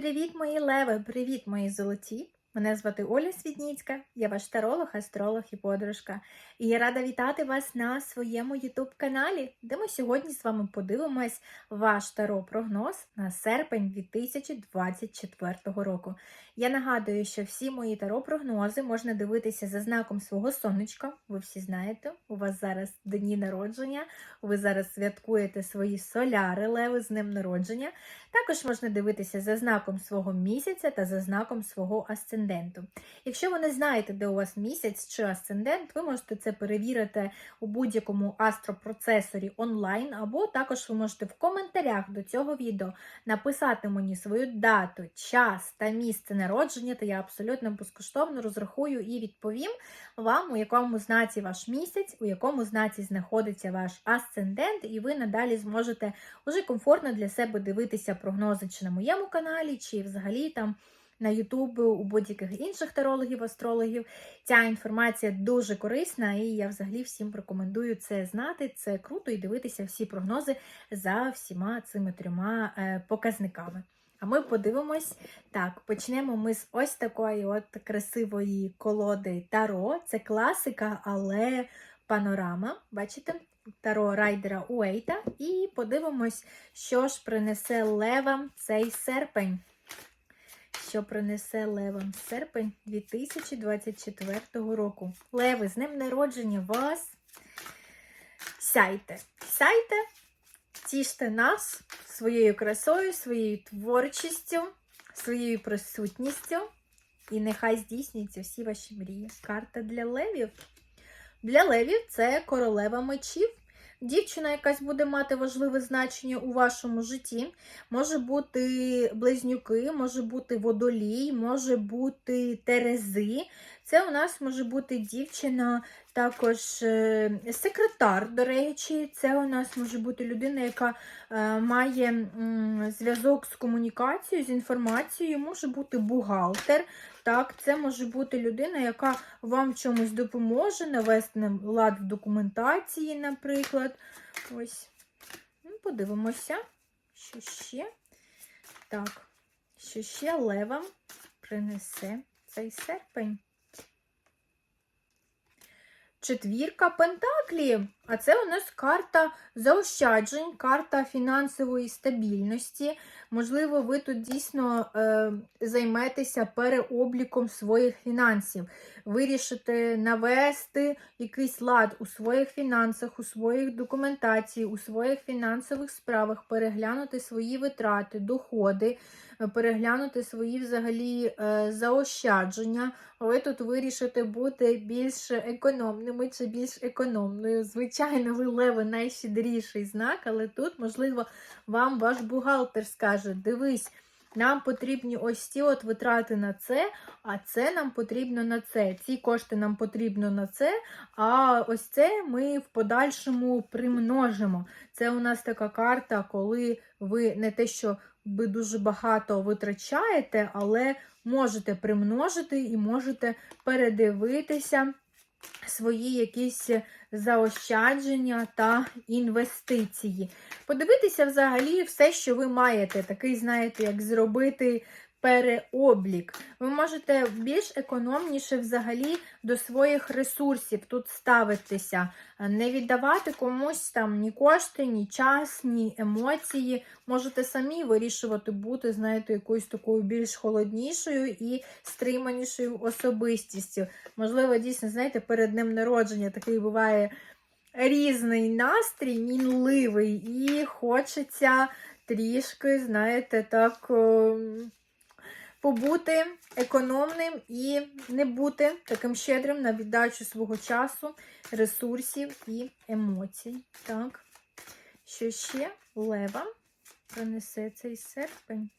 Привіт, мої леви! Привіт, мої золоті! Мене звати Оля Свідніцька, я ваш таролог, астролог і подружка. І я рада вітати вас на своєму ютуб-каналі, де ми сьогодні з вами подивимось ваш таро-прогноз на серпень 2024 року. Я нагадую, що всі мої таро-прогнози можна дивитися за знаком свого сонечка. Ви всі знаєте, у вас зараз дні народження, ви зараз святкуєте свої соляри, леви з днем народження. Також можна дивитися за знаком свого місяця та за знаком свого асценденту. Якщо ви не знаєте, де у вас місяць чи асцендент, ви можете це перевірити у будь-якому астропроцесорі онлайн, або також ви можете в коментарях до цього відео написати мені свою дату, час та місце народження, та я абсолютно безкоштовно розрахую і відповім вам, у якому знаці ваш місяць, у якому знаці знаходиться ваш асцендент, і ви надалі зможете уже комфортно для себе дивитися прогнози чи на моєму каналі, чи взагалі там на YouTube у будь-яких інших тарологів, астрологів. Ця інформація дуже корисна, і я взагалі всім рекомендую це знати. Це круто і дивитися всі прогнози за всіма цими трьома е, показниками. А ми подивимось. Так, почнемо ми з ось такої от красивої колоди Таро. Це класика, але панорама. Бачите? Таро райдера Уейта. І подивимось, що ж принесе левам цей серпень. Що принесе левам серпень 2024 року. Леви, з ним народження вас. Сяйте, сяйте, тіште нас своєю красою, своєю творчістю, своєю присутністю. І нехай здійснюються всі ваші мрії. Карта для левів. Для левів це королева мечів. Дівчина якась буде мати важливе значення у вашому житті. Може бути близнюки, може бути водолій, може бути терези. Це у нас може бути дівчина, також е, секретар, до речі, це у нас може бути людина, яка е, має зв'язок з комунікацією, з інформацією, може бути бухгалтер. Так, це може бути людина, яка вам в чомусь допоможе, навести лад в документації, наприклад. Ось. Ну, Подивимося, що ще. Так, що ще левам принесе цей серпень. Четвірка пентаклів. А це у нас карта заощаджень, карта фінансової стабільності. Можливо, ви тут дійсно е, займетеся переобліком своїх фінансів. Вирішите навести якийсь лад у своїх фінансах, у своїх документації, у своїх фінансових справах, переглянути свої витрати, доходи, переглянути свої взагалі е, заощадження. Ви тут вирішите бути більш економними чи більш економною. Звичайно, ви леви найщедріший знак, але тут, можливо, вам ваш бухгалтер скаже: дивись, нам потрібні ось ці от витрати на це, а це нам потрібно на це. Ці кошти нам потрібно на це, а ось це ми в подальшому примножимо. Це у нас така карта, коли ви не те, що ви дуже багато витрачаєте, але можете примножити і можете передивитися свої якісь заощадження та інвестиції. Подивитися взагалі все, що ви маєте. Такий, знаєте, як зробити переоблік. Ви можете більш економніше взагалі до своїх ресурсів тут ставитися, не віддавати комусь там ні кошти, ні час, ні емоції. Можете самі вирішувати бути, знаєте, якоюсь такою більш холоднішою і стриманішою особистістю. Можливо, дійсно, знаєте, перед ним народження такий буває різний настрій, мінливий, і хочеться трішки, знаєте, так. Побути економним і не бути таким щедрим на віддачу свого часу, ресурсів і емоцій. Так, що ще? Лева. Принесе цей серпень?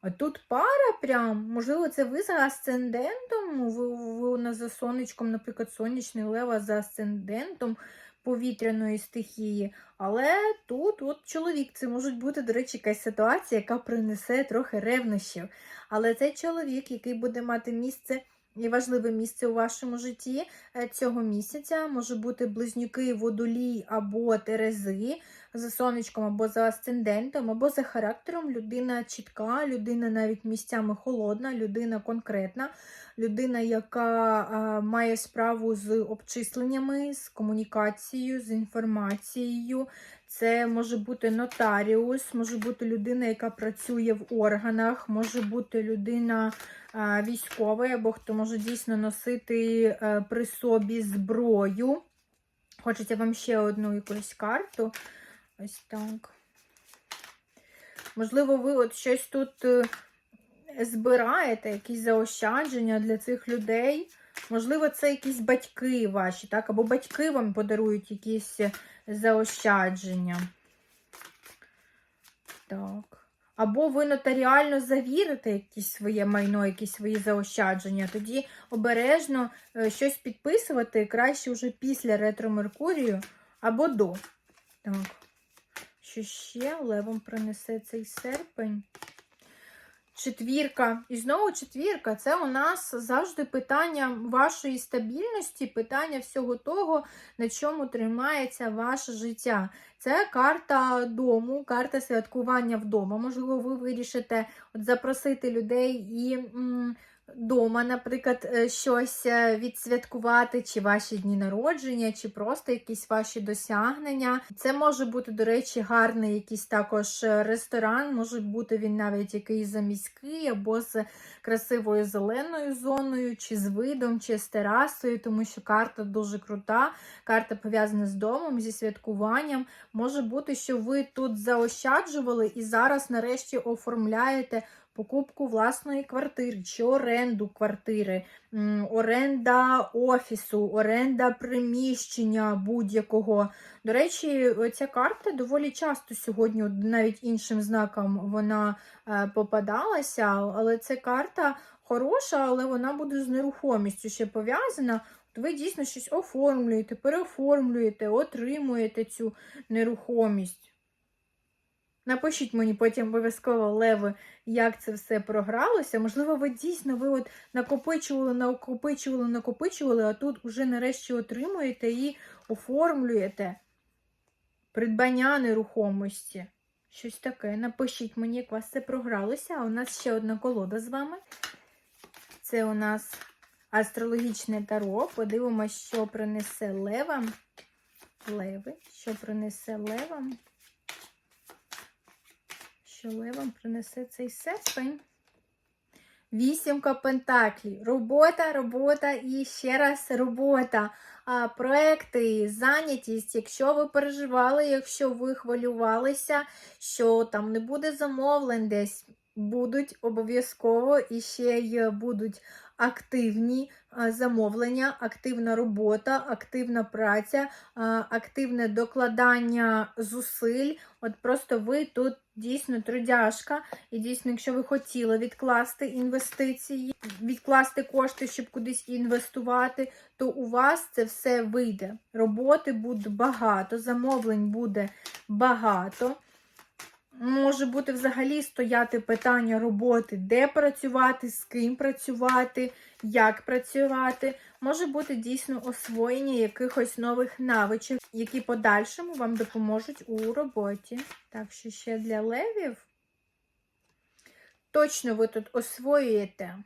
А тут пара прям, можливо, це ви за асцендентом, ви, ви у нас за сонечком, наприклад, сонячний лева за асцендентом повітряної стихії. Але тут от чоловік, це може бути, до речі, якась ситуація, яка принесе трохи ревнощів. Але цей чоловік, який буде мати місце важливе місце у вашому житті е, цього місяця, може бути близнюки, водолій або терези. за сонечком або за асцендентом, або за характером людина чітка, людина навіть місцями холодна, людина конкретна, людина, яка а, має справу з обчисленнями, з комунікацією, з інформацією. Це може бути нотаріус, може бути людина, яка працює в органах, може бути людина військова, або хто може дійсно носити а, при собі зброю. Хочеться вам ще одну якусь карту. Ось так. Можливо, ви от щось тут е, збираєте, якісь заощадження для цих людей. Можливо, це якісь батьки ваші, так? Або батьки вам подарують якісь заощадження. Так. Або ви нотаріально завірите якісь своє майно, якісь свої заощадження. Тоді обережно е, щось підписувати краще вже після ретро Меркурію або до. Так. Що ще левом принесе цей серпень? Четвірка. І знову четвірка. Це у нас завжди питання вашої стабільності, питання всього того, на чому тримається ваше життя. Це карта дому, карта святкування вдома. Можливо, ви вирішите от запросити людей і. М Дома, наприклад, е, щось е, відсвяткувати, чи ваші дні народження, чи просто якісь ваші досягнення. Це може бути, до речі, гарний якийсь також е, ресторан, може бути він навіть якийсь заміський, або з красивою зеленою зоною, чи з видом, чи з терасою, тому що карта дуже крута, карта пов'язана з домом, зі святкуванням. Може бути, що ви тут заощаджували і зараз нарешті оформляєте покупку власної квартири чи оренду квартири, оренда офісу, оренда приміщення будь-якого. До речі, ця карта доволі часто сьогодні, навіть іншим знаком, вона е, попадалася, але це карта хороша, але вона буде з нерухомістю ще пов'язана. Ви дійсно щось оформлюєте, переоформлюєте, отримуєте цю нерухомість. Напишіть мені потім обов'язково леви, як це все програлося. Можливо, ви дійсно ви от накопичували, накопичували, накопичували, а тут уже нарешті отримуєте і оформлюєте придбання нерухомості. Щось таке. Напишіть мені, як у вас це програлося. А у нас ще одна колода з вами. Це у нас астрологічне таро. Подивимося, що принесе левам. Леви, що принесе левам що принесе цей серпень. Вісімка пентаклів. Робота, робота і ще раз робота. А, Проекти, зайнятість, якщо ви переживали, якщо ви хвилювалися, що там не буде замовлень десь, будуть обов'язково і ще й будуть активні замовлення, активна робота, активна праця, активне докладання зусиль. От просто ви тут дійсно трудяжка, і дійсно, якщо ви хотіли відкласти інвестиції, відкласти кошти, щоб кудись інвестувати, то у вас це все вийде. Роботи буде багато, замовлень буде багато. Може бути взагалі стояти питання роботи, де працювати, з ким працювати, як працювати. Може бути дійсно освоєння якихось нових навичок, які подальшому вам допоможуть у роботі. Так що ще для левів точно ви тут освоюєте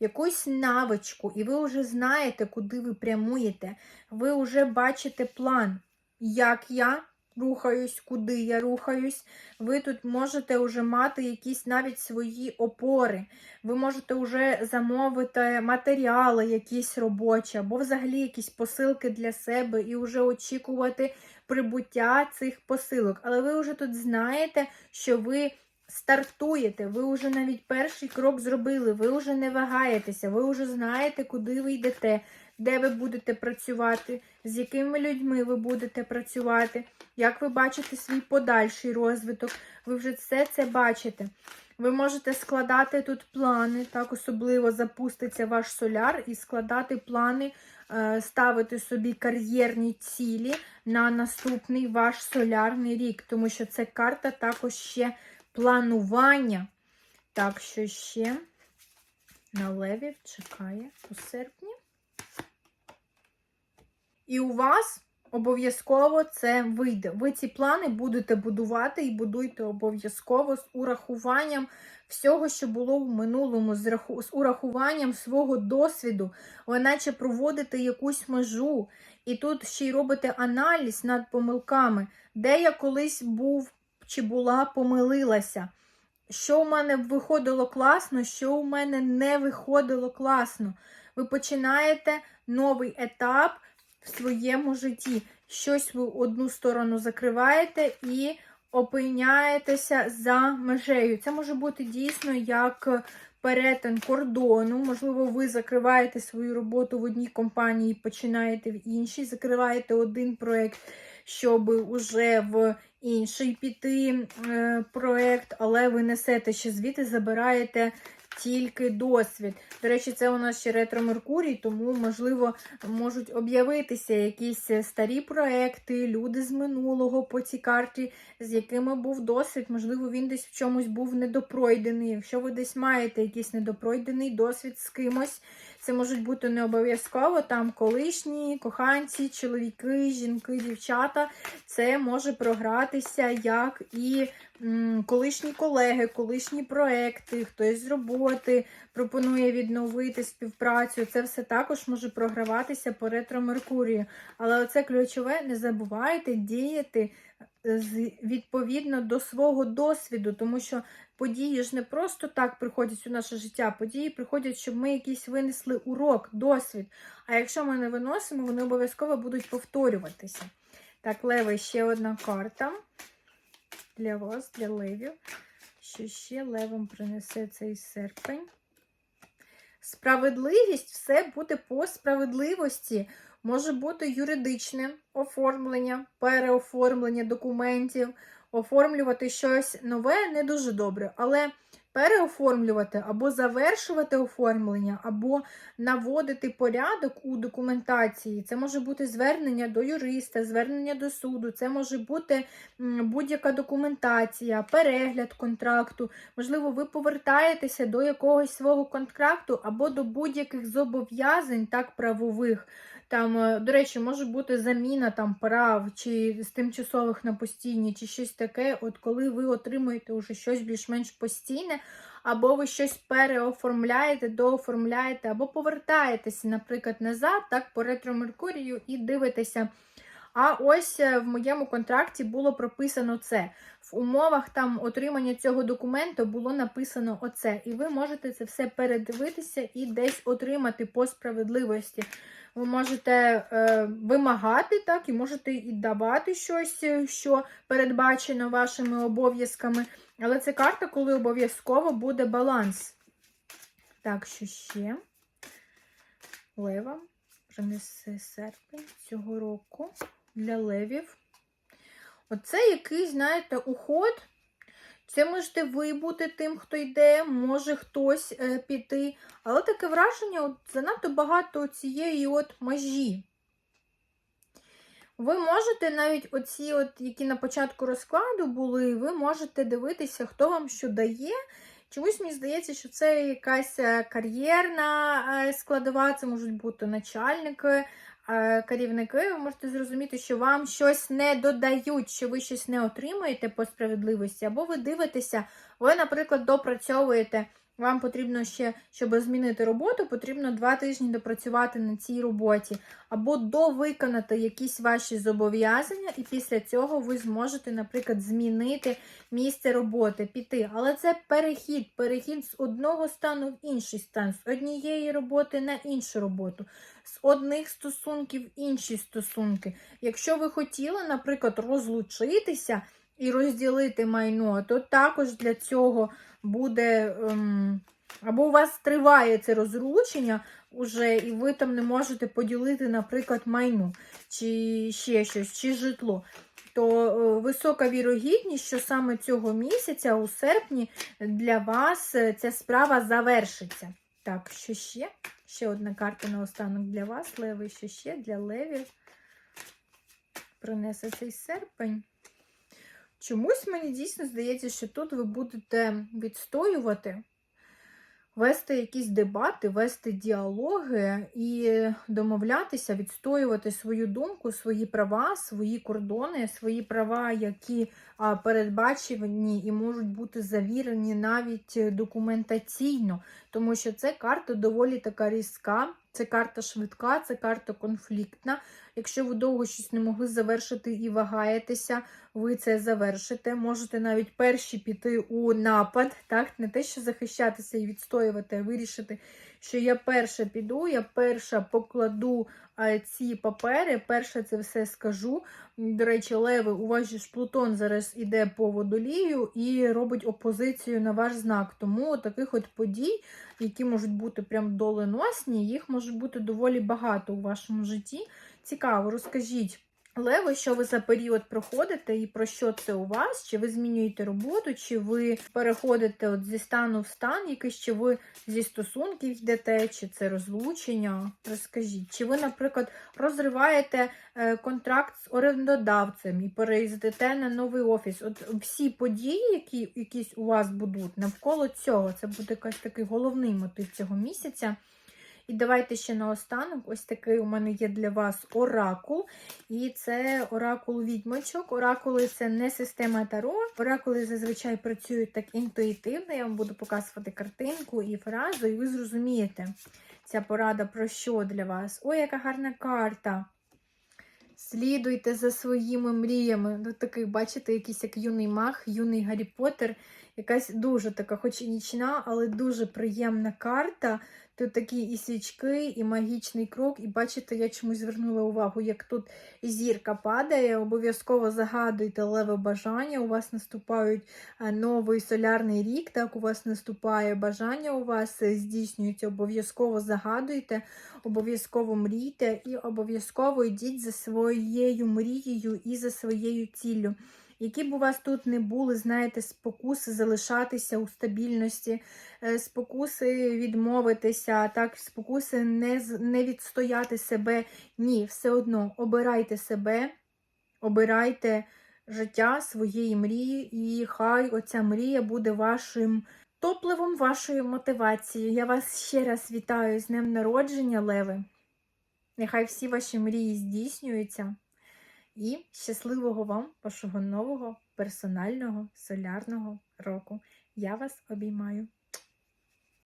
якусь навичку, і ви вже знаєте, куди ви прямуєте. Ви вже бачите план, як я рухаюсь, куди я рухаюсь. Ви тут можете вже мати якісь навіть свої опори. Ви можете вже замовити матеріали, якісь робочі, або взагалі якісь посилки для себе, і вже очікувати прибуття цих посилок. Але ви вже тут знаєте, що ви. Стартуєте, ви вже навіть перший крок зробили, ви вже не вагаєтеся, ви вже знаєте, куди ви йдете, де ви будете працювати, з якими людьми ви будете працювати, як ви бачите свій подальший розвиток. Ви вже все це бачите. Ви можете складати тут плани, так, особливо запуститься ваш соляр, і складати плани, е, ставити собі кар'єрні цілі на наступний ваш солярний рік, тому що це карта також ще планування. Так що ще на левів чекає у серпні. І у вас обов'язково це вийде. Ви ці плани будете будувати і будуйте обов'язково з урахуванням всього, що було в минулому, з, урахуванням свого досвіду. Ви наче проводите якусь межу, і тут ще й робите аналіз над помилками, де я колись був чи була помилилася. Що у мене виходило класно, що у мене не виходило класно. Ви починаєте новий етап в своєму житті. Щось ви одну сторону закриваєте і опиняєтеся за межею. Це може бути дійсно як перетин кордону. Можливо, ви закриваєте свою роботу в одній компанії, починаєте в іншій, закриваєте один проєкт, щоб уже в інший піти е, проєкт, але ви несете ще звідти, забираєте тільки досвід. До речі, це у нас ще ретро Меркурій, тому, можливо, можуть об'явитися якісь старі проекти, люди з минулого по цій карті, з якими був досвід. Можливо, він десь в чомусь був недопройдений. Якщо ви десь маєте якийсь недопройдений досвід з кимось, це можуть бути не обов'язково там колишні, коханці, чоловіки, жінки, дівчата. Це може програтися як і м, колишні колеги, колишні проекти, хтось з роботи пропонує відновити співпрацю. Це все також може програватися по ретро Меркурію. Але оце ключове, не забувайте діяти відповідно до свого досвіду, тому що події ж не просто так приходять у наше життя. Події приходять, щоб ми якийсь винесли урок, досвід. А якщо ми не виносимо, вони обов'язково будуть повторюватися. Так, лева ще одна карта для вас, для левів. Що ще левом принесе цей серпень? Справедливість все буде по справедливості. Може бути юридичне оформлення, переоформлення документів, оформлювати щось нове не дуже добре, але переоформлювати або завершувати оформлення, або наводити порядок у документації. Це може бути звернення до юриста, звернення до суду, це може бути будь-яка документація, перегляд контракту. Можливо, ви повертаєтеся до якогось свого контракту або до будь-яких зобов'язань, так правових. Там, е, до речі, може бути заміна там прав чи з тимчасових на постійні, чи щось таке. От коли ви отримуєте вже щось більш-менш постійне, або ви щось переоформляєте, дооформляєте, або повертаєтеся, наприклад, назад, так, по ретро Меркурію і дивитеся. А ось е, в моєму контракті було прописано це. В умовах там отримання цього документу було написано оце. І ви можете це все передивитися і десь отримати по справедливості. Ви можете е, вимагати, так, і можете і давати щось, е, що передбачено вашими обов'язками. Але це карта, коли обов'язково буде баланс. Так, що ще? Лева принесе серпень цього року для левів. Оце якийсь, знаєте, уход. Це можете ви бути тим, хто йде, може хтось е, піти. Але таке враження, от занадто багато цієї от межі. Ви можете навіть оці, от, які на початку розкладу були, ви можете дивитися, хто вам що дає. Чомусь мені здається, що це якась е, кар'єрна е, складова, це можуть бути начальники, керівники. Ви можете зрозуміти, що вам щось не додають, що ви щось не отримуєте по справедливості, або ви дивитеся, ви, наприклад, допрацьовуєте. Вам потрібно ще, щоб змінити роботу, потрібно два тижні допрацювати на цій роботі, або довиконати якісь ваші зобов'язання, і після цього ви зможете, наприклад, змінити місце роботи, піти. Але це перехід, перехід з одного стану в інший стан, з однієї роботи на іншу роботу, з одних стосунків в інші стосунки. Якщо ви хотіли, наприклад, розлучитися і розділити майно, то також для цього буде. Ем, або у вас триває це розлучення уже, і ви там не можете поділити, наприклад, майно, чи ще щось, чи житло. То е, висока вірогідність, що саме цього місяця, у серпні, для вас е, ця справа завершиться. Так, що ще? Ще одна карта на останок для вас, леви, що ще для левів. Принесе цей серпень. Чомусь мені дійсно здається, що тут ви будете відстоювати вести якісь дебати, вести діалоги і домовлятися, відстоювати свою думку, свої права, свої кордони, свої права, які передбачені і можуть бути завірені навіть документаційно, тому що це карта доволі така різка, це карта швидка, це карта конфліктна. Якщо ви довго щось не могли завершити і вагаєтеся, ви це завершите. Можете навіть перші піти у напад, так не те, що захищатися і відстоювати, а вирішити, що я перша піду, я перша покладу ці папери, перша це все скажу. До речі, Леви, у ж Плутон зараз іде по водолію і робить опозицію на ваш знак. Тому таких от подій, які можуть бути прям доленосні, їх може бути доволі багато у вашому житті. Цікаво, розкажіть. Леви, що ви за період проходите і про що це у вас? Чи ви змінюєте роботу, чи ви переходите от зі стану в стан якийсь, чи ви зі стосунків йдете, чи це розлучення? Розкажіть, чи ви, наприклад, розриваєте е, контракт з орендодавцем і переїздите на новий офіс? От всі події, які якісь у вас будуть навколо цього, це буде якийсь такий головний мотив цього місяця. І давайте ще наостанок, ось такий у мене є для вас оракул. І це оракул відьмочок. Оракули це не система таро. Оракули зазвичай працюють так інтуїтивно. Я вам буду показувати картинку і фразу, і ви зрозумієте, ця порада про що для вас. Ой, яка гарна карта! Слідуйте за своїми мріями. Ну, такий, бачите, якийсь як юний мах, юний Гаррі Поттер. Якась дуже така, хоч і нічна, але дуже приємна карта. Тут такі і свічки, і магічний крок. І бачите, я чомусь звернула увагу, як тут зірка падає. Обов'язково загадуйте леве бажання. У вас наступають е, новий солярний рік, так, у вас наступає бажання, у вас е, здійснюється, обов'язково загадуйте, обов'язково мрійте і обов'язково йдіть за своєю мрією і за своєю ціллю. Які б у вас тут не були, знаєте, спокуси залишатися у стабільності, е, спокуси відмовитися, так, спокуси не, не відстояти себе. Ні, все одно обирайте себе, обирайте життя своєї мрії, і хай оця мрія буде вашим топливом, вашою мотивацією. Я вас ще раз вітаю з днем народження, Леви. Нехай всі ваші мрії здійснюються. І щасливого вам вашого нового персонального солярного року. Я вас обіймаю.